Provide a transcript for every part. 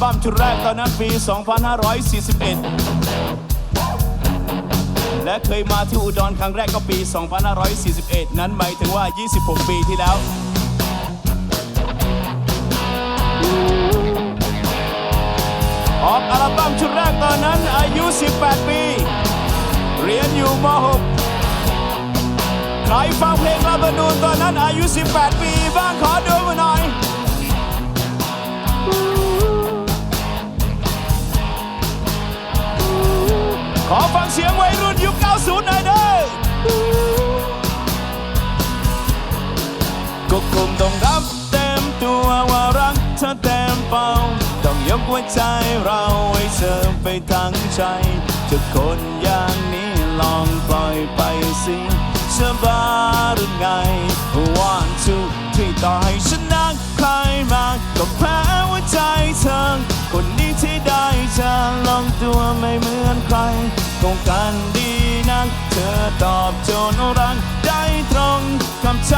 บั้มชุดแรกตอนนั้นปี 2541 และเคยมาที่อุดรครั้งแรกก็ปี 2541 นั้นหมายถึงว่า 26 ปีที่แล้วออกอัลบั้มชุดแรกตอนนั้นอายุ 18 ปี เรียนอยู่ม .6 ใครฟังเพลงลาบานูนตอนนั้นอายุ 18 ปีบ้างขอดูมาหน่อย ขอฟังเสียงวัยรุ่นยุค 90 หน่อยเด้อก็คงต้องรับเต็มตัวว่ารักเธอเต็มเป่า ต้องยกหัวใจเราให้เธอไปทั้งใจจะคนอย่างนี้ลองปล่อยไปสิเชื่อบ้าหรือไง one two ที่ต่อให้ฉันนักใครมาก็แพ้หัวใจเธอคนนี้ที่ได้จะลองตัวไม่เหมือนใคร คงกันดีนัก เธอตอบโจนรักได้ตรงคำใจ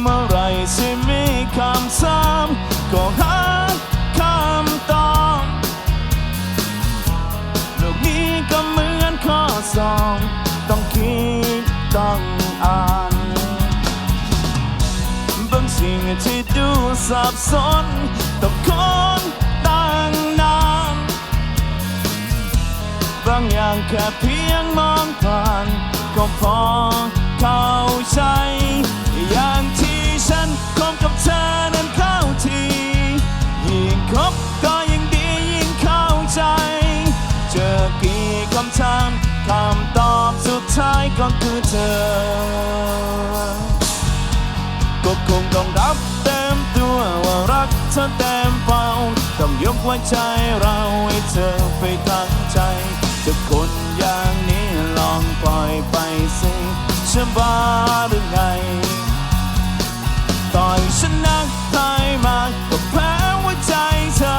เมื่อไรที่มีคำถามก็หาคำตอบโลกนี้ก็เหมือนข้อสอบต้องคิดต้องอ่าน สิ่งที่ดูสับสนต้องคนตั้งนานบางอย่างแค่เพียงมองผ่าน ก็พอเข้าใจ อย่างที่ฉันคบกับเธอนั้นเข้าทียิ่งคบก็ยิ่งดียิ่งเข้าใจ เจอกี่คำถามคำตอบสุดท้ายก็คือเธอ ก็คงต้องรับเต็มตัวว่ารักเธอเต็มเป่าต้องยกไว้ใจเราให้เธอไปทั้งใจจะคนอย่างนี้ลองปล่อยไปสิฉันบ้าหรือไง ต่อยฉันนักตายมาก็แพ้หัวใจเธอ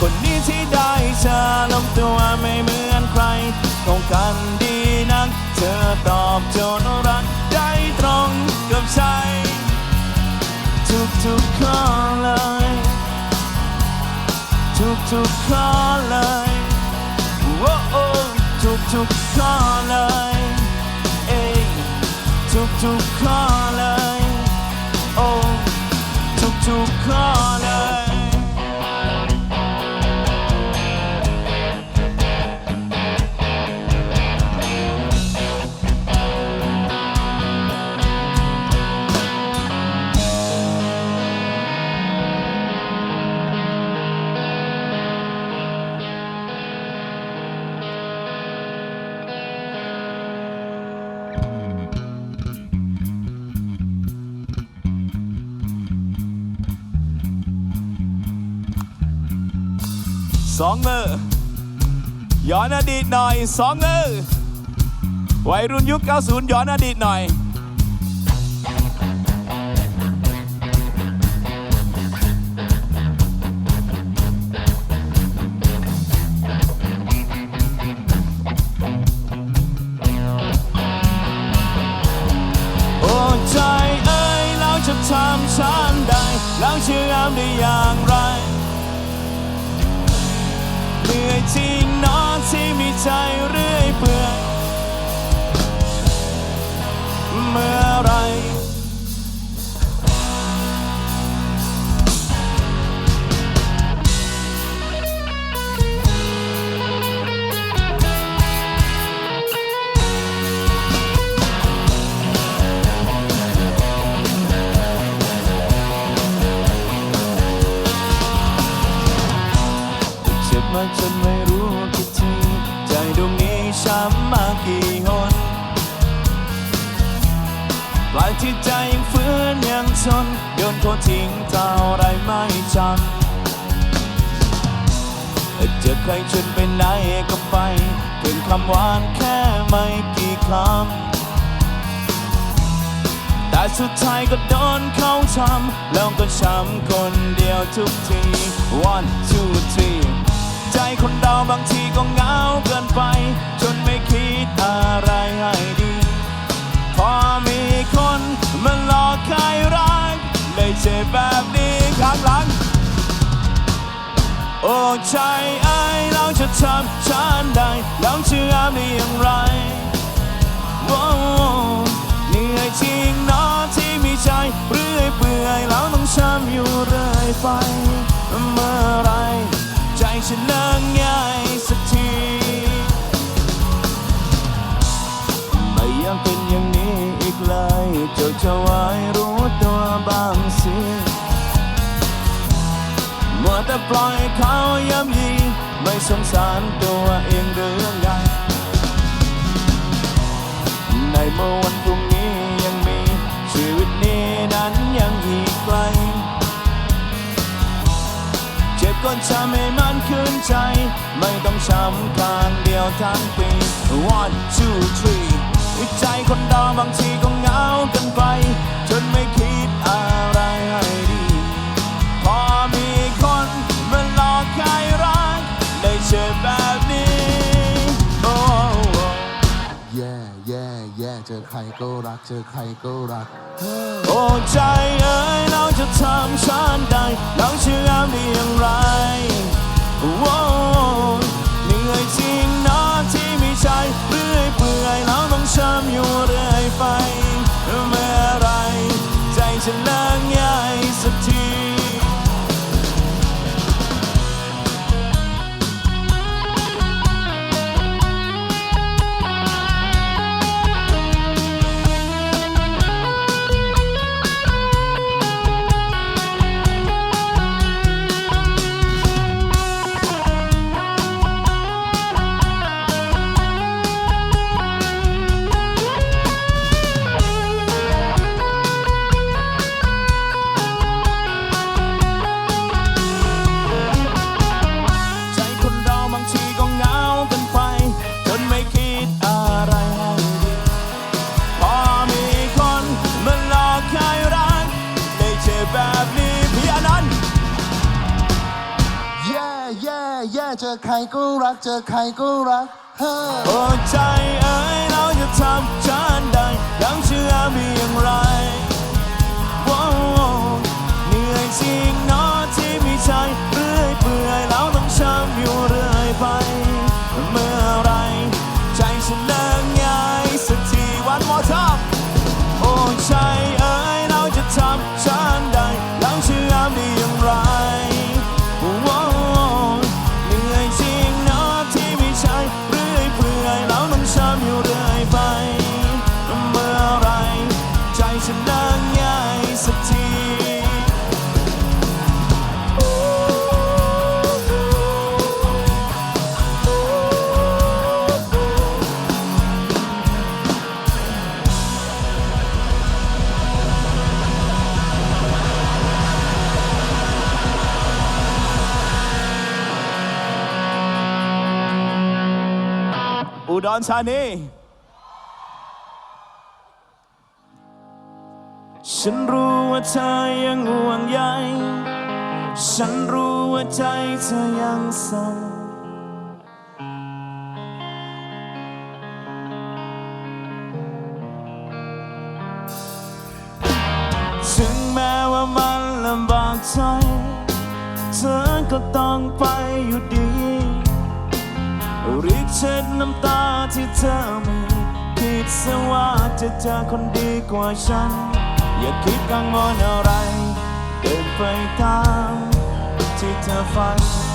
คนนี้ที่ได้เธอลงตัวไม่เหมือนใครคงกันดีนัก เธอตอบโจนรัก ทุกข้อเลยโอ้โอ้ทุกๆข้อเลยเอ้ยทุกข้อเลยโอ้ทุกๆข้อเลย สองมือย้อนอดีตหน่อยสองมือวัยรุ่นยุค 90 ย้อนอดีตหน่อยอ้ใจเอ้ยแล้วจะทำฉันได้แล้วเชื่อมได้อย่างไร ที่มีใจเรื่อยเปื่อยเมื่อไรเจ็บมจนไม่ ช้ำมากี่หนปลายที่ใจยังฝืนยังทนโยนโทษทิ้งเท่าไรไม่จำจอใครชวนไปไหนก็ไปเพียงคำหวานแค่ไม่กี่คำแต่สุดท้ายก็โดนเขาทำแล้วก็ช้ำคนเดียวทุกที one two three ใจคนเราบางทีก็เหงาเกินไปจ อะไรให้ดี พอมีคนได้เจ็บแบบนี้ข้างหลัง โอ้ใจไอ้ายเราจะทำฉันได้เราจะงามได้อย่างไรโอ้เหนื่อยจริงนาะที่มีใจเรื่อยเปื่อยเราต้องช้ำอยู่เรื่อยไป เจ้าจะไว้รู้ตัวบ้างสิมัวแต่ปล่อยเขาย่ำยีไม่สงสารตัวเองหรือไง ในเมื่อวันพรุ่งนี้ยังมี ชีวิตนี้นั้นยังอีกไกล เจ็บก่อนช้ำให้มันคืนใจ ไม่ต้องช้ำข้างเดียวทั้งปี one two three ใจคนเราบางทีก็เหงากันไป จนไม่คิดอะไรให้ดี พอมีคนมาหลอกให้รักได้เจอแบบนี้ โอ้แย่แย่แย่เจอใครก็รัก เจอใครก็รัก โอ้ใจเอ้ยเราจะทำฉันได้เราเชื่อได้อย่างไรโอ้เหนื่อยจริงเนะ ใจเรื่อยเปื่อยเราต้องช้ำอยู่เรื่อยไป เมื่อไรใจจะเลิกง่ายสัก ใครก็รัก เจอใครก็รักเฮ้อโอ้ใจเอ้ยเราจะทำฉันได้ยังเชื่อมีอย่างไรโอ้เหนื่อยจริงเนาะที่มีใจ รธานี ฉันรู้ว่าเธอยังห่วงใย ฉันรู้ว่าใจเธอยังสั่นถึงแม้ว่ามันลำบากใจ เธอก็ต้องไปอยู่ดีรีบเช็ดน้ำตา ที่เธอมีคิดซะว่าจะเจอคนดีกว่าฉัน อย่าคิดกังวลอะไร เดินไปตามที่เธอฝัน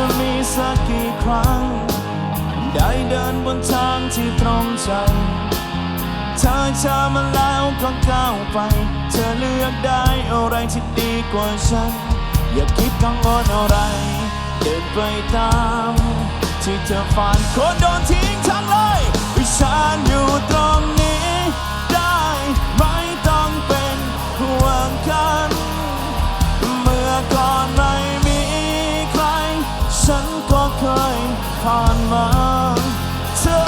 จะมีสักกี่ครั้ง ได้เดินบนทางที่ตรงใจเธอเจอมาแล้วก็ก้าวไป เธอเลือกได้อะไรที่ดีกว่าฉัน อย่าคิดกังวลอะไร เดินไปตาม ที่เธอฝันคนโดนทิ้งทั้งเลยฉันอยู่ตรงนี้ ได้ไม่ต้องเป็นห่วงกัน เมื่อก่อนไม่มีใคร ฉันก็เคยผ่านมา เธอ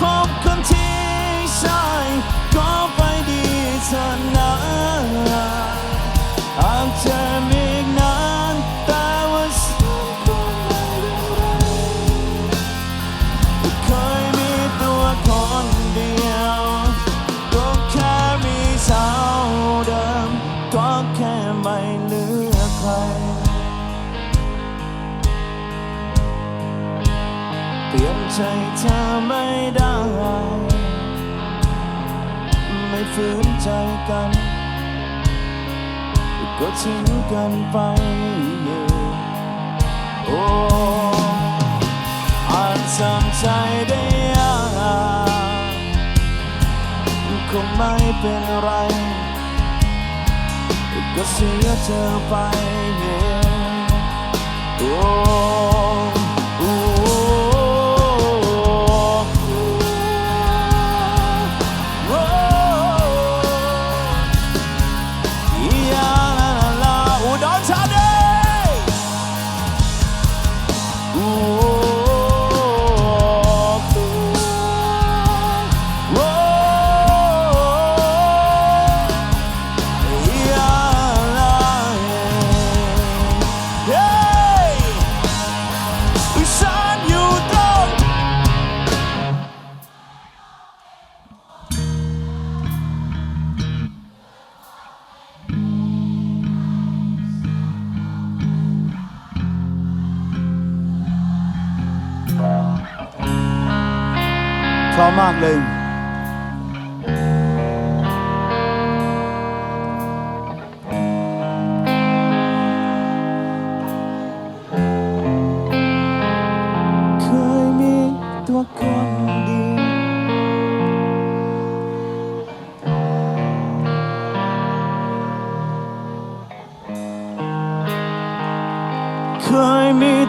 พบคนที่ใช่ก็ ใจเธอไม่ได้ ไม่ฝืนใจกัน ก็ทิ้งกันไปโอ้อาจจำใจได้ยากคงไม่เป็นไร ก็เสียเธอไปโอ้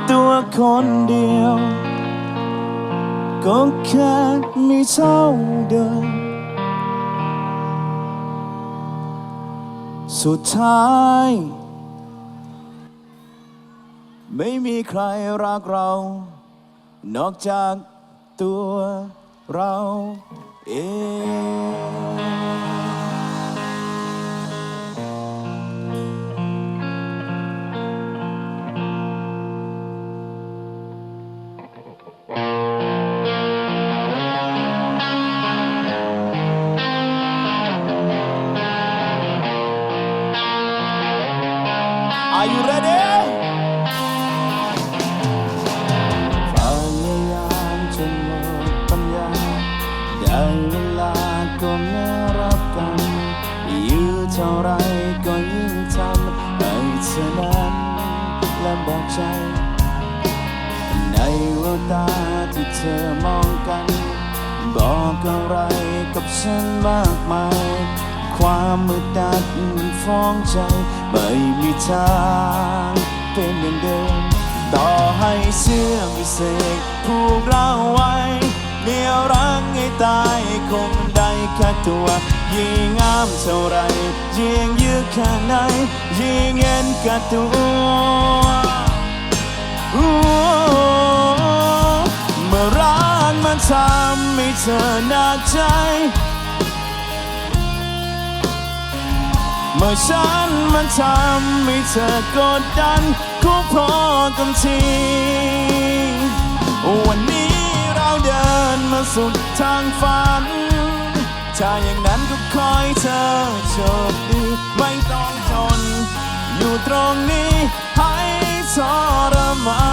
ตัวคนเดียว ก็แค่ไมีเท่าเดิม สุดท้าย ไม่มีใครรักเรา นอกจากตัวเราเอง เธอมองกัน บอกอะไรกับฉันมากมาย ความมืดดัดฟ้องใจ ไม่มีทางเป็นเหมือนเดิม ต่อให้เสื้อวิเศษผูกเราไว้เดียวรักให้ตายคงได้แค่ตัว ยิ่งงามเท่าไร ยิ่งยืดแค่ไหน ยิ่งเห็นแค่ตัว ทำให้เธอหนักใจ เมื่อฉันมันทำให้เธอกดดันก็พอกันที วันนี้เราเดินมาสุดทางฝัน ถ้าอย่างนั้นก็คอยเธอโชคดีไม่ต้องทน อยู่ตรงนี้ให้ทรมา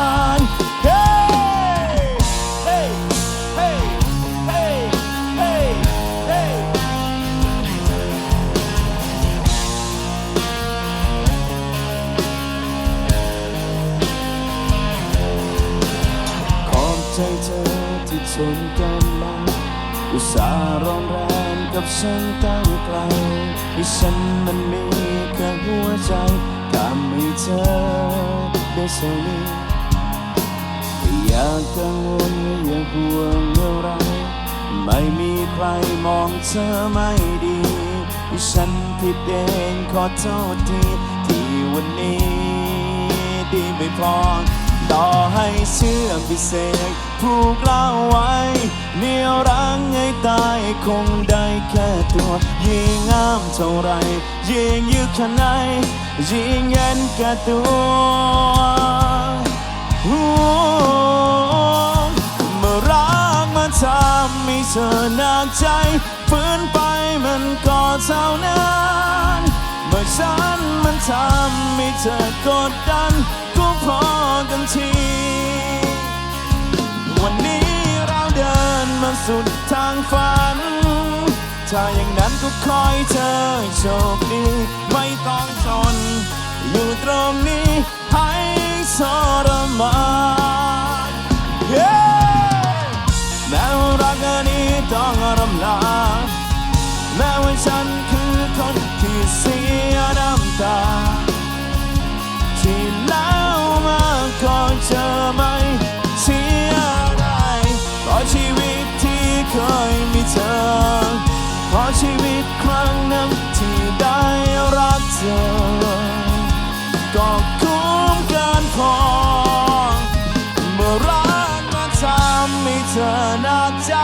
น ขอบใจเธอที่ทนกันมาอุตส่าห์ร้อนแรงกับฉันตั้งไกลที่ฉันมันมีแค่หัวใจทำให้เธอได้สนิทอยากังวลอย่าห่วงอะไร ไม่มีใครมองเธอไม่ดีฉันผิดเองขอโทษทีที่วันนี้ดีไม่พอ ต่อให้เชื่อพิเศษผูกเล่าไว้เหนียวรังให้ตายคงได้แค่ตัว ยิ่งงามเท่าไร ยิ่งยึดข้างใน ยิ่งเย็นแก่ตัวเมื่อรักมาทำให้เธอหนักใจฝืนไปมันก็เท่านั้น เมื่อฉันมันทำให้เธอกดดัน พอกันที วันนี้เราเดินมาสุดทางฝัน ถ้าอย่างนั้นก็คอยเธอโชคดี ไม่ต้องจนอยู่ตรงนี้ เคยมีเธอ เพราะชีวิตครั้งนั้นที่ได้รักเธอ ก็คุ้มกันพอ เมื่อรักมาทำให้เธอหนักใจ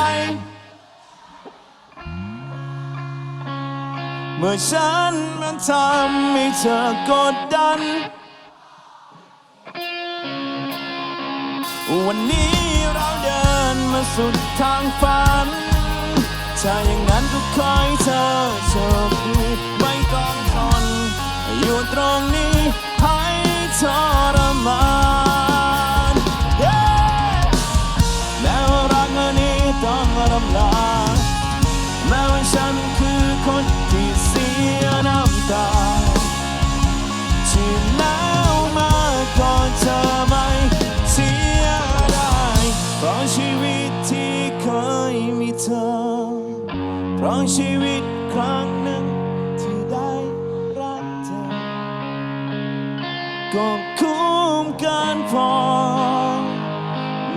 เมื่อฉันมันทำให้เธอกดดัน วันนี้ สุดทางฝัน ถ้าอย่างนั้นก็คอยเธอ พอ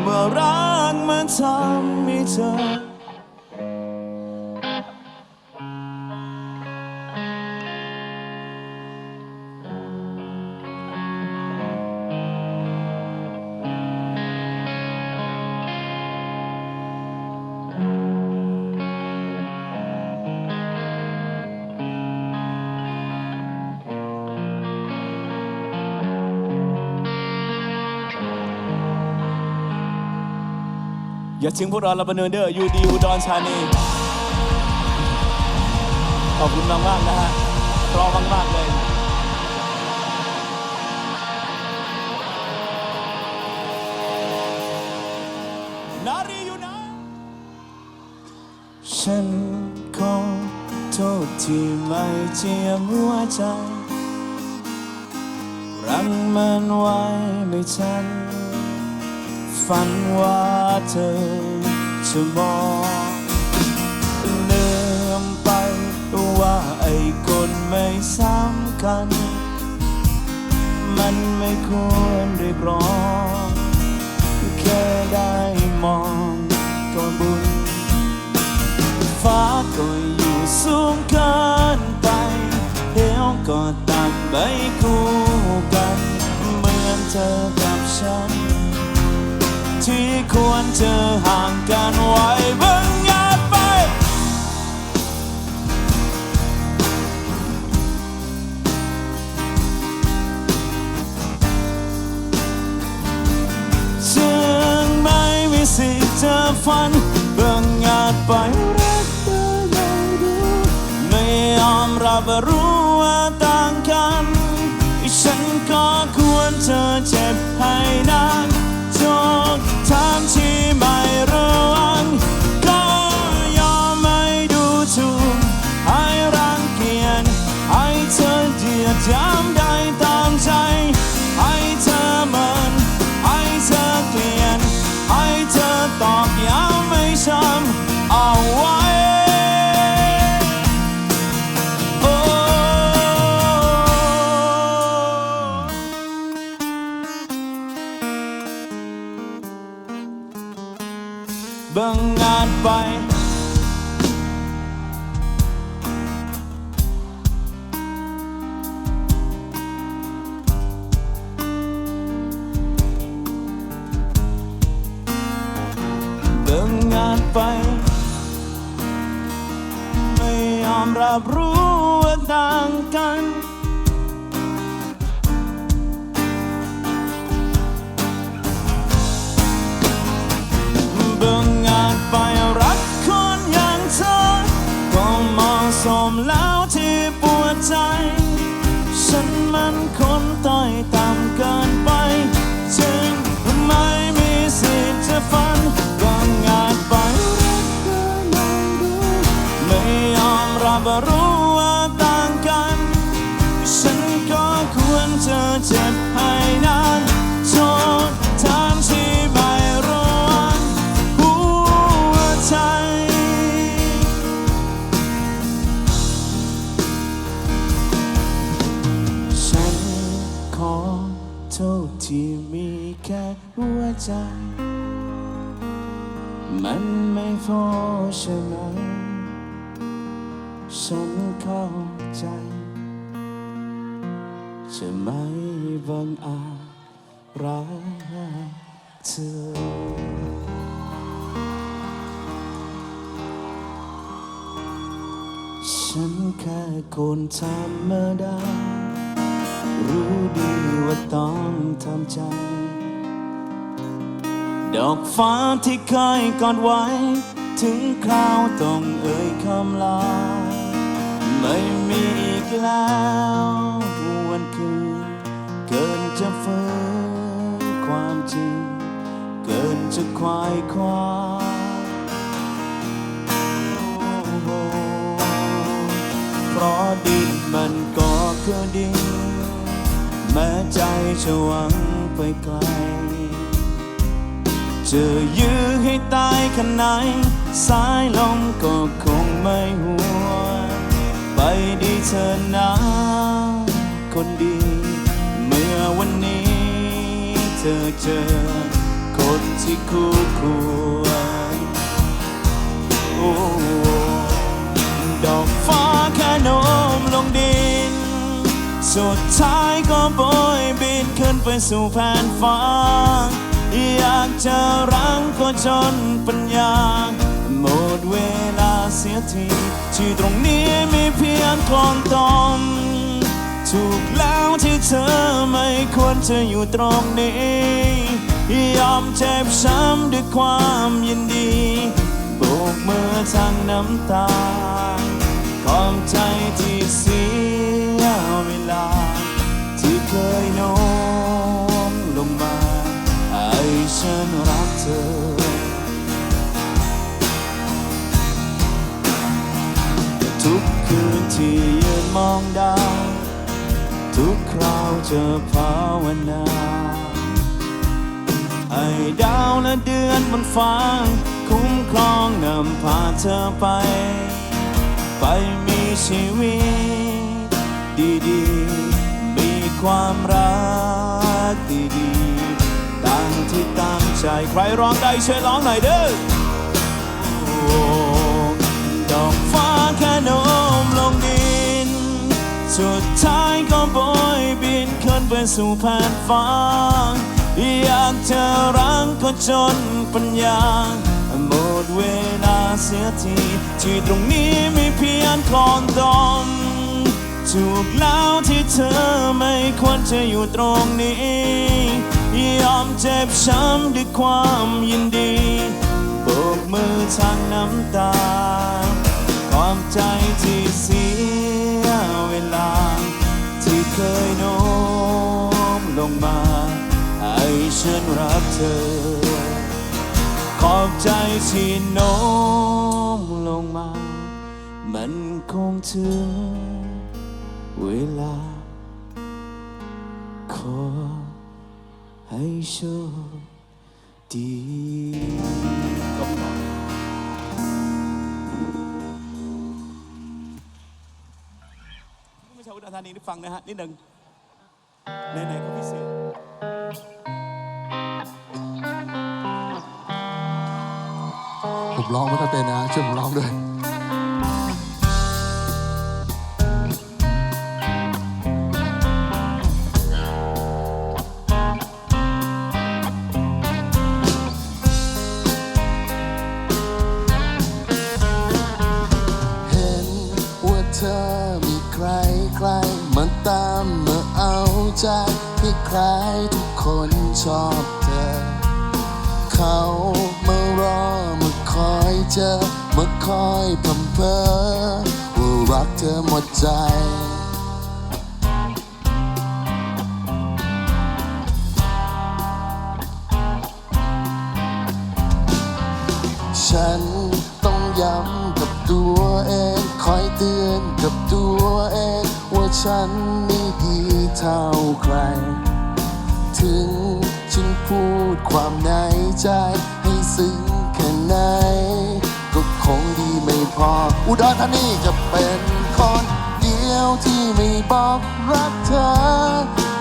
เมื่อรักมันทำให้เธอ อย่าทิ้งพวกเราละบันเนินเดอร์ยูดีอุดรธานีขอบคุณมากมากๆนะฮะราะมากมากๆเลยนารีอยู่นะฉันขอโทษที่ไม่เจียมหัวใจ รังมันไว้ไม่ทัน ฝันว่า เธอจะมองลืมไปว่าไอ้คนไม่สำคัญ มันไม่ควรเรียกร้องแค่ได้มองก็บุญ ฟ้าก็อยู่สูงเกินไปเดี๋ยวก็ต่ำไม่คู่กัน เหมือนเธอกับฉัน ที่ควรจะห่างกันไว้เบิ่งงานไปจึงไม่มีสิทธิ์จะฝันเบิ่งงานไปรักเธอยังดูไม่ยอมรับรู้ว่าต่างกัน ฉันก็ควรจะเจ็บให้นา ชุมให้รังเกียจให้เธอเดียดย้ำได้ตาม จะไม่บังอาจรักเธอฉันแค่คนธรรมดา รู้ดีว่าต้องทำใจ ดอกฟ้าที่เคยกอดไว้ ถึงคราวต้องเอ่ยคำลา ไม่มีอีกแล้ว เกินจะฝืนความจริง เกินจะควายคว้าเพราะดินมันก็คือดินแม้ใจจะหวังไปไกล จะยื้อให้ตายขนาดสายลม เธอเจอ คนที่คู่ควรโอ้ดอกฟ้าแค่โน้มลงดิน สุดท้ายก็โบยบินขึ้นไปสู่แผ่นฟ้า อยากจะรังก็จนปัญญา หมดเวลาเสียที ที่ตรงนี้มีเพียงกลอนตอม ถูกแล้วที่เธอไม่ควรจะอยู่ตรงนี้ ยอมเจ็บช้ำด้วยความยินดีโบกมือทางน้ำตาขอบใจที่เสียเวลา ที่เคยโน้มลงมาให้ฉันรักเธอทุกคืนที่ยืนมองดาว ทุกคราวเจอภาวนาให้ดาวและเดือนบนฟ้า คุ้มครองนำพาเธอไป ไปมีชีวิตดีๆ มีความรักดีๆตั้งที่ตั้งใจ ใครร้องได้ช่วยร้องหน่อยเด้อโอ้ดอกฟ้าแค่น้มลงดิน สุดท้ายก็โบยบินขึ้นไปสู่แผ่นฟ้า อยากจะรังก็จนปัญญา หมดเวลาเสียที ที่ตรงนี้มีเพียงคลอนตอมถูกแล้วที่เธอไม่ควรจะอยู่ตรงนี้ ยอมเจ็บช้ำด้วยความยินดีโบกมือทางน้ำตา ความใจที่เสียเวลา ที่เคยโน้มลงมาให้ฉันรักเธอ ขอบใจที่โน้มลงมา มันคงถึงเวลา ขอให้โชคดี ธานีได้ฟังนะฮะนิดหนึ่งไหนๆก็พิเศษผมร้องไม่ค่อยเป็นนะช่วยผมร้องด้วย อยพำเพอว่ารักเธอหมดใจ ฉันต้องย้ำกับตัวเอง คอยเตือนกับตัวเอง ว่าฉันไม่ดีเท่าใคร ถึงฉันพูดความในใจให้ซึ้ง ออุดรธานีจะเป็นคนเดียวที่ไม่บอกรักเธอ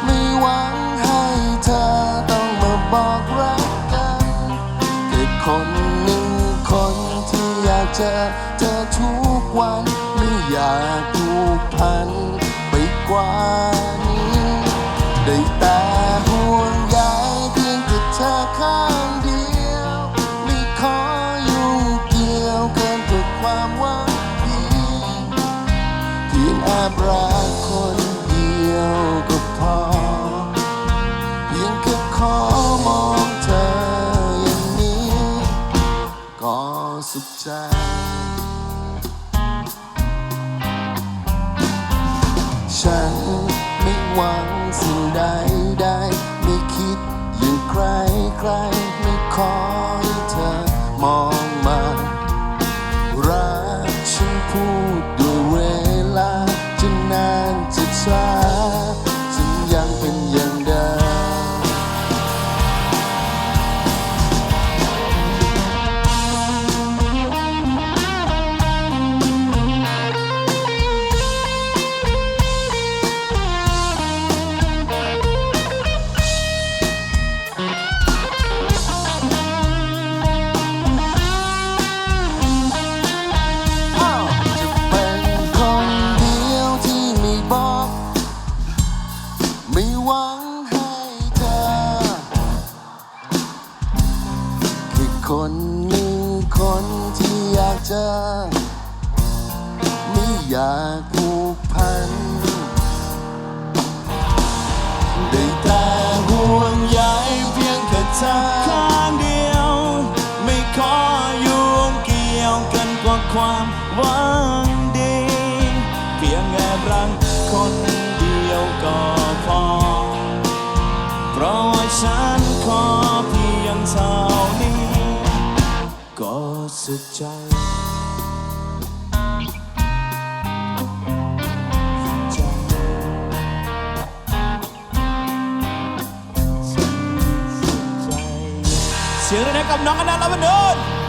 ไม่หวังให้เธอต้องมาบอกรักกันแค่คนหนึ่งคนที่อยากเจอเธอทุกวันไม่อยากผูกพันไปกว่านี้ได้แต่ บรักคนเดียวก็พอเพียงแค่ขอมองเธออย่างนี้ ก็สุขใจฉันไม่หวังสิ่งใดใดไม่คิดอย่างใครใคร คนที่อยากเจอไม่อยากผูกพัน ได้แต่ห่วงใยเพียงแค่เธอข้างเดียว ไม่ขอยุ่งเกี่ยวกันกว่าความหวังดี เพียงแอบรักคนเดียวก็พอ เพราะว่าฉัน สุดใจเสียงเลยนะกับน้องอนันต์ลาบันดน